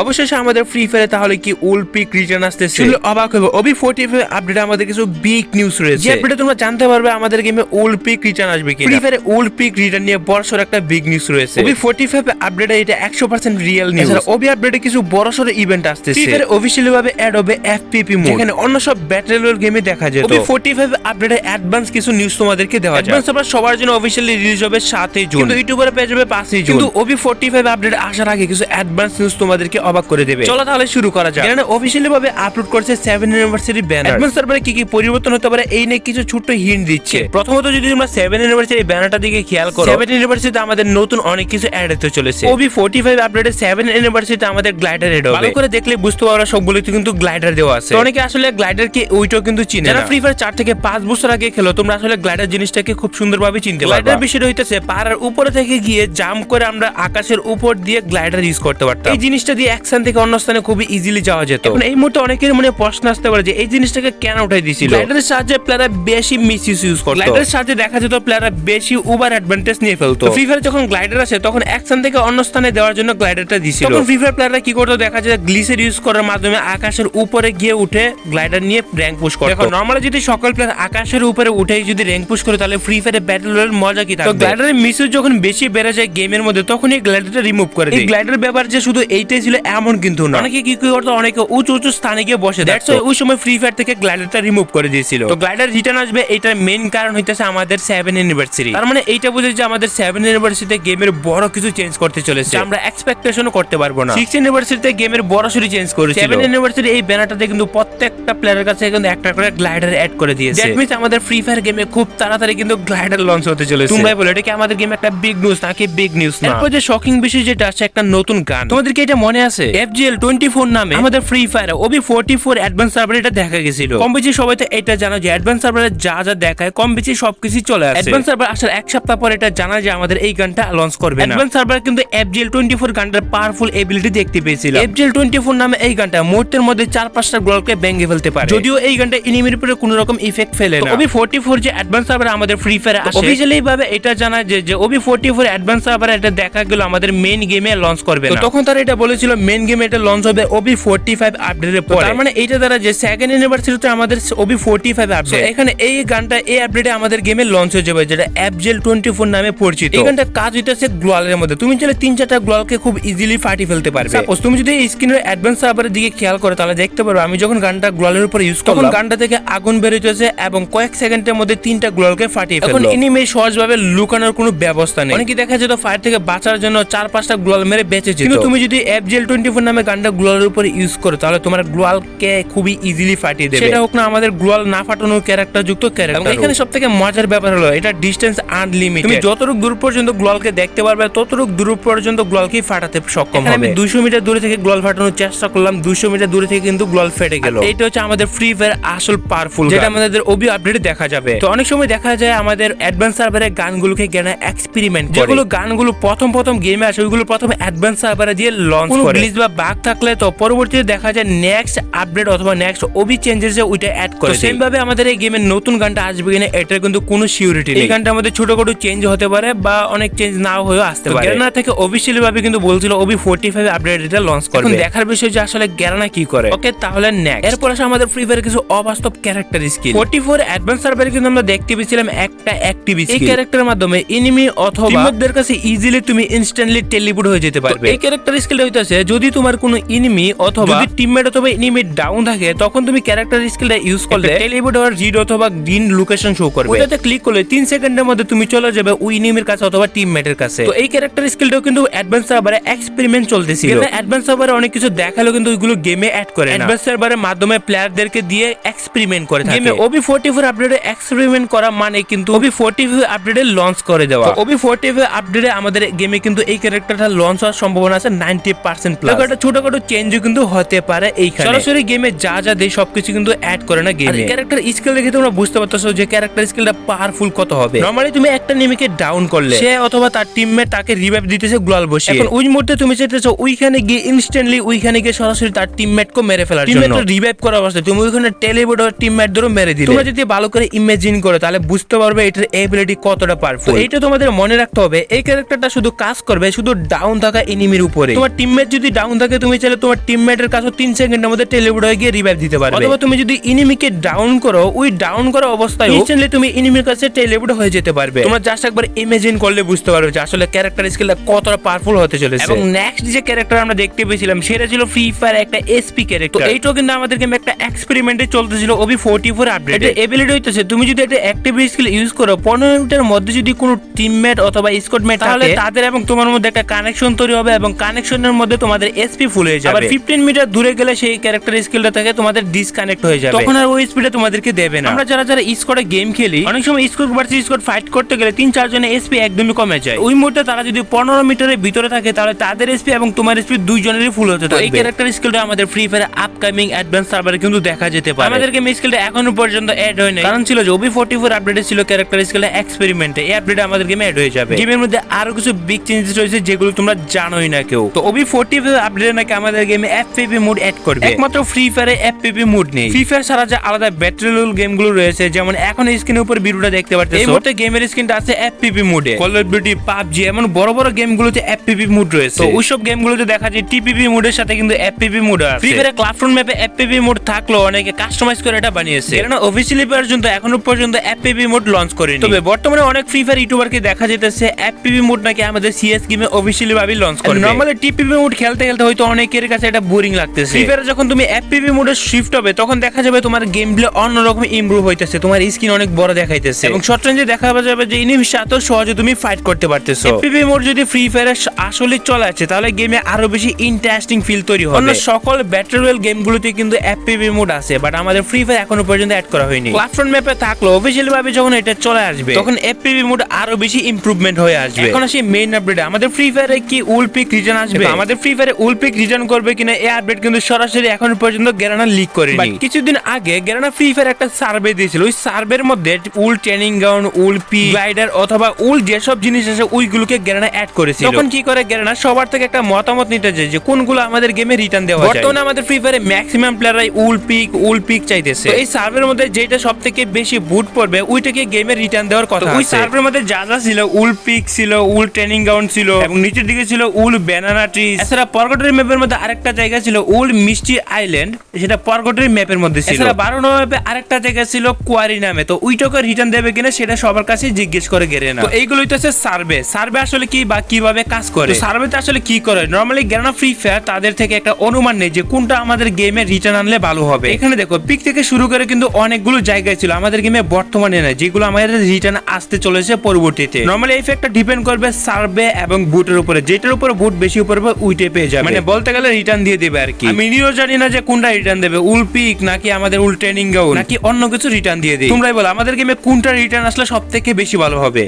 অবশেষে আমাদের ফ্রি ফায়ারে তাহলে কি ওল্ড পিক রিটার্ন আসতেছে? শুনলে অবাক হবে ওবি ফোর্টি ফাইভ আপডেটে আমাদের কিছু বিগ নিউজ রয়েছে। যে আপডেটে তোমরা জানতে পারবে আমাদের গেমে ওল্ড পিক রিটার্ন আসবে কি ফ্রি ফায়ারে ওল্ড পিক রিটার্ন নিয়ে বড়সড় একটা বিগ নিউজ রয়েছে। ওবি ফোর্টি ফাইভ আপডেটে এটা একশো পার্সেন্ট রিয়েল নিউজ ওবি আপডেটে কিছু বড়সড় ইভেন্ট আসতেছে। ফ্রি ফায়ারে অফিসিয়ালি ভাবে অ্যাড হবে এফপিপি মোড যেখানে অন্য সব ব্যাটল রয়্যাল গেমে দেখা যেত। ওবি ফোর্টি ফাইভ আপডেটে অ্যাডভান্স কিছু নিউজ তোমাদেরকে দেওয়া যায় অ্যাডভান্স আবার সবার জন্য অফিসিয়ালি রিলিজ হবে সাতই জুন। কিন্তু ইউটিউবারে পেয়ে যাবে পাঁচই জুন। কিন্তু ওবি ফোর্টি ফাইভ আপডেট আসার আগে কিছু অ্যাডভান্স নিউজ তোমাদেরকে অবাক করে দেবে। চলো তাহলে শুরু করা যাক। এখানে অফিসিয়ালি ভাবে আপলোড করছে সেভেন ইউনিভার্সিটি ব্যানার অ্যাডভান্স সার্ভারে কি কি পরিবর্তন হতে পারে এই নিয়ে কিছু ছোট্ট হিন্ট দিচ্ছে। প্রথমত যদি তোমরা সেভেন ইউনিভার্সিটি ব্যানারটা দিকে খেয়াল করো সেভেন ইউনিভার্সিটিতে আমাদের নতুন অনেক কিছু অ্যাড হতে চলেছে। ওবি ফোর্টি ফাইভ আপডেটে সেভেন ইউনিভার্সিটিতে আমাদের গ্লাইডার এড হবে। ভালো করে দেখলে বুঝতে পারো সবগুলোতে কিন্তু গ্লাইডার দেওয়া আছে। অনেকে আসলে গ্লাইডার কে ওইটাও কিন্তু চিনে যারা ফ্রি ফায়ার চার থেকে পাঁচ বছর আগে খেলো তোমরা আসলে গ্লাইডার জিনিসটাকে খুব সুন্দরভাবে চিনতে পারবে। গ্লাইডার বিষয়টা হইতেছে পাহাড়ের উপরে থেকে গিয়ে জাম্প করে আমরা আকাশের উপর দিয়ে গ্লাইডার ইউজ করতে পারতাম। এই জিনিসটা দিয়ে এক স্থান থেকে অন্য স্থানে খুবই ইজিলি যাওয়া যেত। এখন এই মুহূর্তে অনেকের মনে প্রশ্ন আসতে পারে যে এই জিনিসটাকে কেন উঠাই দিয়েছিল? গ্লাইডারের সাহায্যে প্লেয়াররা বেশি মিস ইউজ করতো। গ্লাইডারের সাহায্যে দেখা যেত প্লেয়াররা বেশি ওভার অ্যাডভান্টেজ নিয়ে ফেলতো। ফ্রি ফায়ার যখন গ্লাইডার আসে তখন এক স্থান থেকে অন্য স্থানে দেওয়ার জন্য গ্লাইডারটা দিছিল। তখন ফ্রি ফায়ার প্লেয়াররা কি করতো? দেখা যায় গ্লিসের ইউজ করার মাধ্যমে আকাশের উপরে গিয়ে উঠে গ্লাইডার নিয়ে র্যাঙ্ক পুশ করতো। দেখো নরমালি যদি সকল প্লেয়ার আকাশের উপরে উঠে যদি র্যাঙ্ক পুশ করে তাহলে ফ্রি ফায়ারে ব্যাটল রয়্যাল মজা কি থাকবে? গ্লাইডারের মিস যখন বেশি বেড়ে যায় গেমের মধ্যে তখন এই গ্লাইডারটা রিমুভ করে দেয়। গ্লাইডার ব্যাপার যে শুধু এইটাই ছিল এমন কিন্তু না। অনেকে কি কি করতো? অনেকে উঁচু উঁচু স্থানে গিয়ে বসে দ্যাটস ওই সময় ফ্রি ফায়ার থেকে গ্লাইডারটা রিমুভ করে দিয়েছিল। তো গ্লাইডার রিটার্ন আসবে এটার মেইন কারণ হইতেছে আমাদের সেভেন ইউনিভার্সিটি তার মানে এইটা বুঝে যে আমাদের সেভেন ইউনিভার্সিটিতে গেমের বড় কিছু চেঞ্জ করতে চলেছে। আমরা এক্সপেকটেশনও করতে পারব না। সিক্স ইউনিভার্সিটিতে গেমের বড় সরি চেঞ্জ করেছে সেভেন ইউনিভার্সিটি এই ব্যানারটাতে কিন্তু প্রত্যেকটা প্লেয়ারের কাছে কিন্তু একটা করে গ্লাইডার অ্যাড করে দিয়েছে। দ্যাট মিন্স আমাদের ফ্রি ফায়ার গেমে খুব তাড়াতাড়ি কিন্তু গ্লাইডার লঞ্চ হতে চলেছে। তোমরাই বলো এটা কি আমাদের গেমে একটা বিগ নিউজ নাকি বিগ নিউজ না? এরপর যে শকিং বিষয় যেটা আছে একটা নতুন গান। তোমাদের কি এটা মনে আছে এফজিএল টোয়েন্টি ফোর নামে আমাদের free fire OB forty four advance server এটা দেখা গেছিল। কম বেশি সবাই তো এটা জানো যে অ্যাডভান্স সার্ভারে যা যা দেখায় কম বেশি সবকিছু চলে আসে। অ্যাডভান্স সার্ভার আসার এক সপ্তাহ পর এটা জানা যে আমাদের এই গানটা লঞ্চ করবে অ্যাডভান্স সার্ভার কিন্তু এফজিএল টোয়েন্টি ফোর গানটার পাওয়ারফুল এবিলিটি দেখতে পেয়েছিল এফজিএল টোয়েন্টি ফোর নামে এই গানটা মুহূর্তের মধ্যে চার পাঁচটা গোলকে ভেঙে ফেলতে পারে। যদিও এই গানটা এনিমির উপরে কোনো রকম ইফেক্ট ফেলে না। ওবি ফোর্টি ফোর যে অ্যাডভান্স সার্ভার আমাদের ফ্রি ফায়ার আসে অফিসিয়ালি ভাবে এটা জানা যে যে OB forty four advance server এটা দেখা গেল আমাদের মেইন গেমে লঞ্চ করবে না। তখন তারা এটা বলেছিল মেইন গেমে এটা লঞ্চ হবে ওবি ফোর্টি ফাইভ আপডেটের পর। তার মানে এইটা দ্বারা যে সেকেন্ড ইউনিভার্সিটিতে আমাদের ওবি ফোর্টি ফাইভ আপডেট এখানে এই গানটা এই আপডেটে আমাদের গেমে লঞ্চ হয়ে যাবে যেটা অ্যাপজেল টোয়েন্টি ফোর নামে পরিচিত। এই গানটা কাজ হইতেছে গ্লোয়ালের মধ্যে। তুমি চাইলে তিন চারটা গ্লোয়ালকে খুব ইজিলি ফাটিয়ে ফেলতে পারবে। সাপোজ তুমি যদি এই স্ক্রিনের অ্যাডভান্স সার্ভারের দিকে খেয়াল করো তাহলে দেখতে পারবে আমি যখন গানটা গ্লোয়ালের উপর ইউজ করলাম গানটা থেকে আগুন বেরোতেছে এবং কয়েক সেকেন্ডের মধ্যে তিনটা গ্লোয়ালকে ফাটিয়ে ফেলল। এখন এনিমে সহজভাবে লুকানোর কোনো ব্যবস্থা নেই। অনেকে দেখা যেত ফায়ার থেকে বাঁচার জন্য চার পাঁচটা গ্লোয়াল মেরে বেঁচে যেত। কিন্তু তুমি যদি এফজেল টোয়েন্টি ফোর নামে গানটা গ্লোয়ালের উপর ইউজ করো তাহলে তোমার গ্লোয়ালকে খুবই ইজিলি ফাটিয়ে দেবে। সেটা হোক না আমাদের গ্লোয়াল না ফাটানোর ক্যারেক্টার যুক্ত ক্যারেক্টার এখানে সব থেকে মজার ব্যাপার হলো এটা ডিস্টেন্স আনলিমিটেড তুমি যতটুকু দূর পর্যন্ত গ্লোয়ালকে দেখতে পারবে ততটুকু দূর পর্যন্ত গ্লোয়ালকে ফাটাতে সক্ষম হবে আমি দুশো মিটার দূরে থেকে গ্লোয়াল ফাটানোর চেষ্টা করলাম দুশো মিটার দূরে থেকে কিন্তু গ্লোয়াল ফেটে গেল। এটা হচ্ছে আমাদের ফ্রি ফায়ার আসল পাওয়ারফুল যেটা আমাদের ওবি আপডেটে দেখা যাবে। তো অনেক সময় দেখা যায় আমাদের অ্যাডভান্স সার্ভারে গানগুলোকে জ্ঞানে এক্সপেরিমেন্ট যেগুলো গানগুলো প্রথম প্রথম গেমে আসে ওইগুলো প্রথম অ্যাডভান্স সার্ভারে দিয়ে লঞ্চ করে। গ্লিচ বা বাগ থাকলে তো পরবর্তীতে দেখা যায় নেক্সট আপডেট অথবা নেক্সট ওবি চেঞ্জেস যে ওইটা অ্যাড করে সেম ভাবে আমাদের এই গেমের নতুন গানটা আসবে কিনা এটার কিন্তু কোনো সিউরিটি নেই। এই গানটা আমাদের ছোটখাটো চেঞ্জ হতে পারে বা অনেক চেঞ্জ নাও হয়েও আসতে পারে। গ্যারানা থেকে অফিসিয়ালি ভাবে কিন্তু বলছিল ওবি ফোর্টি ফাইভ আপডেট এটা লঞ্চ করবে। দেখার বিষয় যে আসলে গ্যারানা কি করে। ওকে তাহলে নেক্সট এরপর আসে আমাদের ফ্রি ফায়ার কিছু অবাস্তব character skill forty four advance সার্ভারে কিন্তু আমরা দেখতে পেয়েছিলাম একটা অ্যাক্টিভ এই ক্যারেক্টারের মাধ্যমে এনিমি অথবা টিমমেটদের কাছে ইজিলি তুমি ইনস্ট্যান্টলি টেলিপোর্ট হয়ে যেতে পারবে। এই ক্যারেক্টার স্কিলটা হইতাছে যদি তোমার কোনো এনিমি অথবা যদি টিমমেট অথবা এনিমি ডাউন থাকে তখন তুমি ক্যারেক্টার স্কিলটা ইউজ করলে টেলিপোর্ট হওয়ার রিড অথবা গ্রিন লোকেশন শো করবে। ওটাতে ক্লিক করলে 3 সেকেন্ডের মধ্যে তুমি চলে যাবে ওই এনিমির কাছে অথবা টিমমেটের কাছে। তো এই ক্যারেক্টার স্কিলটাও কিন্তু অ্যাডভান্স সার্ভারে এক্সপেরিমেন্ট চলতেছিল। অ্যাডভান্স সার্ভারে অনেক কিছু দেখাল কিন্তু ওইগুলো গেমে অ্যাড করে না। অ্যাডভান্স সার্ভারের মাধ্যমে প্লেয়ারদেরকে দিয়ে এক্সপেরিমেন্ট করে থাকে। গেমে ওবি 44 আপডেটে এক্সপেরিমেন্ট করা মানে কিন্তু ওবি 45 আপডেটে লঞ্চ করে দেওয়া। ওবি 45 আপডেটে আমাদের গেমে কিন্তু এই ক্যারেক্টারটা লঞ্চ হওয়ার সম্ভাবনা আছে 90% প্লাস একটা ছোটখাটো চেঞ্জও কিন্তু হতে পারে এইখানে। সরাসরি গেমে যা যা দেয় সবকিছু কিন্তু অ্যাড করে না গেমে ক্যারেক্টার স্কিল দেখে তোমরা বুঝতে পারতেছো যে ক্যারেক্টার স্কিলটা পাওয়ারফুল কত হবে। নরমালি তুমি একটা নিমিকে ডাউন করলে। সে অথবা তার টিমমেট তাকে রিভাইভ দিতেছে গ্লোয়াল বসে এখন ওই মুহূর্তে তুমি চাইতেছো ওইখানে গিয়ে ইনস্ট্যান্টলি ওইখানে গিয়ে সরাসরি তার টিমমেট কো মেরে ফেলার জন্য। রিভাইভ করা অবস্থায় তুমি ওইখানে টেলিবোর্ড টিমমেট ধরে মেরে দিলে। তোমরা যদি ভালো করে ইমাজিন করো তাহলে বুঝতে পারবে এটার এবিলিটি কতটা পাওয়ারফুল এইটা তোমাদের মনে রাখতে হবে এই ক্যারেক্টারটা শুধু কাজ করবে শুধু ডাউন থাকা এনিমির উপরে। তোমার টিমমেট যদি ডাউন থাকে তুমি চাইলে তোমার টিমমেটের কাছে তিন সেকেন্ডের মধ্যে টেলিপোর্ট হয়ে গিয়ে রিভাইভ দিতে পারবে। অথবা তুমি যদি ইনিমিকে ডাউন করো ওই ডাউন করা অবস্থায় ইনস্ট্যান্টলি তুমি ইনিমির কাছে টেলিপোর্ট হয়ে যেতে পারবে। তোমরা জাস্ট একবার ইমেজিন করলে বুঝতে পারবে যে আসলে ক্যারেক্টার স্কিলটা কতটা পাওয়ারফুল হতে চলেছে। এবং নেক্সট যে ক্যারেক্টার আমরা দেখতে পেয়েছিলাম সেটা ছিল ফ্রি ফায়ার একটা এসপি ক্যারেক্টার এইটাও কিন্তু আমাদের গেমে একটা এক্সপেরিমেন্টে চলতেছিল ওবি ফোর্টি ফোর আপডেট এটা এবিলিটি হইতেছে তুমি যদি একটা অ্যাক্টিভ স্কিল ইউজ করো পনেরো মিনিটের মধ্যে যদি কোনো টিমমেট অথবা স্কোয়াডমেট তাহলে তাদের এবং তোমার মধ্যে একটা কানেকশন তৈরি হবে এবং কানেকশনের মধ্যে তোমাদের এসপি ফুল হয়ে যাবে। আবার ফিফটিন মিটার দূরে গেলে সেই ক্যারেক্টার স্কিলটা থেকে তোমাদের ডিসকানেক্ট হয়ে যাবে। তখন আর ওই স্পিডে তোমাদেরকে দেবে না। আমরা যারা যারা স্কোয়াডে গেম খেলি অনেক সময় স্কোয়াড ভার্সেস স্কোয়াড ফাইট করতে গেলে তিন চারজনের এসপি একদমই কমে যায়। ওই মুহূর্তে তারা যদি পনেরো মিটারের ভিতরে থাকে তাহলে তাদের এসপি এবং তোমার এসপি দুইজনেরই ফুল হতে থাকে এই ক্যারেক্টার স্কিলটা আমাদের ফ্রি ফায়ার আপকামিং অ্যাডভান্স সার্ভারে কিন্তু দেখা যেতে পারে। আমাদের গেম স্কিলটা এখনও পর্যন্ত অ্যাড হয়নি। কারণ ছিল যে ওবি ফোর্টি ফোর আপডেটে ছিল ক্যারেক্টার স্কিলটা এক্সপেরিমেন্টে এই আপডেটে আমাদের গেমে অ্যাড হয়ে যাবে। গেমের মধ্যে আরও কিছু বিগ চেঞ্জেস রয়েছে যেগুলো তোমরা জানোই না কেউ। তো ওবি ফোর্টি আপডেটে নাকি আমাদের গেমে এফপিপি মোড অ্যাড করবে একমাত্র ফ্রি ফায়ারে এফপিপি মোড নেই ফ্রি ফায়ার ছাড়া যে আলাদা ব্যাটারি গেমগুলো রয়েছে যেমন এখন স্ক্রিনের উপর ভিডিওটা দেখতে পাচ্ছেন এই মুহূর্তে গেমের স্ক্রিনটা আছে এফপিপি মোডে কল অফ ডিউটি পাবজি এমন বড় বড় গেমগুলোতে এফপিপি মোড রয়েছে তো ওইসব গেমগুলোতে দেখা যায় টিপিপি মোডের সাথে কিন্তু এফপিপি মোড আছে ফ্রি ফায়ারে ক্লাসরুম ম্যাপে এফপিপি মোড থাকলেও অনেকে কাস্টমাইজ করে এটা বানিয়েছে কেননা অফিসিয়ালি পর্যন্ত এখনও পর্যন্ত এফপিপি মোড লঞ্চ করেনি তবে বর্তমানে অনেক ফ্রি ফায়ার ইউটিউবারকে দেখা যেতেছে এফপিপি মোড নাকি আমাদের সিএস গেমে অফিসিয়ালি ভাবে লঞ্চ করবে নরমালি টিপিপি মোড খেলতে খেলতে হয়তো অনেকের কাছে এটা বোরিং লাগতেছে। ফ্রি ফায়ারে যখন তুমি এফপিপি মোডে শিফট হবে তখন দেখা যাবে তোমার গেম প্লে অন্যরকম ইমপ্রুভ হইতেছে। তোমার স্ক্রিন অনেক বড় দেখাইতেছে। এবং শর্ট রেঞ্জে দেখা যাবে যে ইনিমির সাথে সহজে তুমি ফাইট করতে পারতেছো। এফপিপি মোড যদি ফ্রি ফায়ারে আসলে চলে আছে তাহলে গেমে আরও বেশি ইন্টারেস্টিং ফিল তৈরি হবে। অন্য সকল ব্যাটল রয়্যাল গেমগুলোতে কিন্তু এফপিপি মোড আছে বাট আমাদের ফ্রি ফায়ার এখনও পর্যন্ত অ্যাড করা হয়নি। প্ল্যাটফর্ম ম্যাপে থাকল অফিসিয়ালি ভাবে যখন এটা চলে আসবে তখন এফপিপি মোড আরও বেশি ইমপ্রুভমেন্ট হয়ে আসবে। এখন আসি মেইন আপডেট আমাদের ফ্রি ফায়ারে কি উলপিক রিজন আসবে? আমাদের ফ্রি ফায়ারে উলপিক রিজন করবে কিনা এই আপডেট কিন্তু সরাসরি এখন পর্যন্ত গেরানা লিক করেনি। কিছুদিন আগে গেরানা ফ্রি ফায়ার একটা সার্ভে দিয়েছিল। ওই সার্ভের মধ্যে উল ট্রেনিং গ্রাউন্ড উল পি গ্লাইডার অথবা উল যেসব জিনিস আছে ওইগুলোকে গেরানা অ্যাড করেছিল। তখন কি করে গেরানা সবার থেকে একটা মতামত নিতে চায় যে কোনগুলো আমাদের গেমে রিটার্ন দেওয়া বর্তমানে আমাদের ফ্রি ফায়ারে ম্যাক্সিমাম প্লেয়াররাই উল পিক উল পিক চাইতেছে। এই সার্ভের মধ্যে যেটা সব থেকে বেশি বুট পড়বে ওইটাকে গেমে রিটার্ন দেওয়ার কথা ওই সার্ভের মধ্যে যা যা ছিল উল পিক ছিল উল ট্রেনিং গ্রাউন্ড ছিল এবং নিচের দিকে ছিল উল ব্যানানা ট্রি এছাড়া পরগটের ম্যাপের মধ্যে আরেকটা জায়গা ছিল ওল্ড মিষ্টি আইল্যান্ড। সেটা পরগটের ম্যাপের মধ্যে ছিল। এছাড়া বারো নম্বর ম্যাপে আরেকটা জায়গা ছিল কোয়ারি নামে। তো ওইটাকে রিটার্ন দেবে কিনা সেটা সবার কাছে জিজ্ঞেস করে গেলে না। তো এইগুলোই তো হচ্ছে সার্ভে সার্ভে আসলে কি বা কীভাবে কাজ করে? সার্ভেতে আসলে কি করে? নর্মালি গেরানা ফ্রি ফায়ার তাদের থেকে একটা অনুমান নেই যে কোনটা আমাদের গেমে রিটার্ন আনলে ভালো হবে। এখানে দেখো পিক থেকে শুরু করে কিন্তু অনেকগুলো জায়গায় ছিল। আমাদের গেমে বর্তমানে না যেগুলো আমাদের রিটার্ন আসতে চলেছে পরবর্তীতে। নর্মালি এই ফ্যাক্টটা ডিপেন্ড করবে সার্ভে এবং বুটের উপরে। যেটার উপরে বুট বেশি উপরে উইটে পেয়ে যাবে। মানে বলতে গেলে রিটার্ন দিয়ে দেবে আর কি। আমি নিজেও জানি না যে কোনটা রিটার্ন দেবে উল পিক নাকি আমাদের উল ট্রেনিং গ্রাউন্ড নাকি অন্য কিছু রিটার্ন দিয়ে দেবে তোমরাই বলো আমাদের গেমে কোনটা রিটার্ন আসলে সব থেকে বেশি ভালো হবে?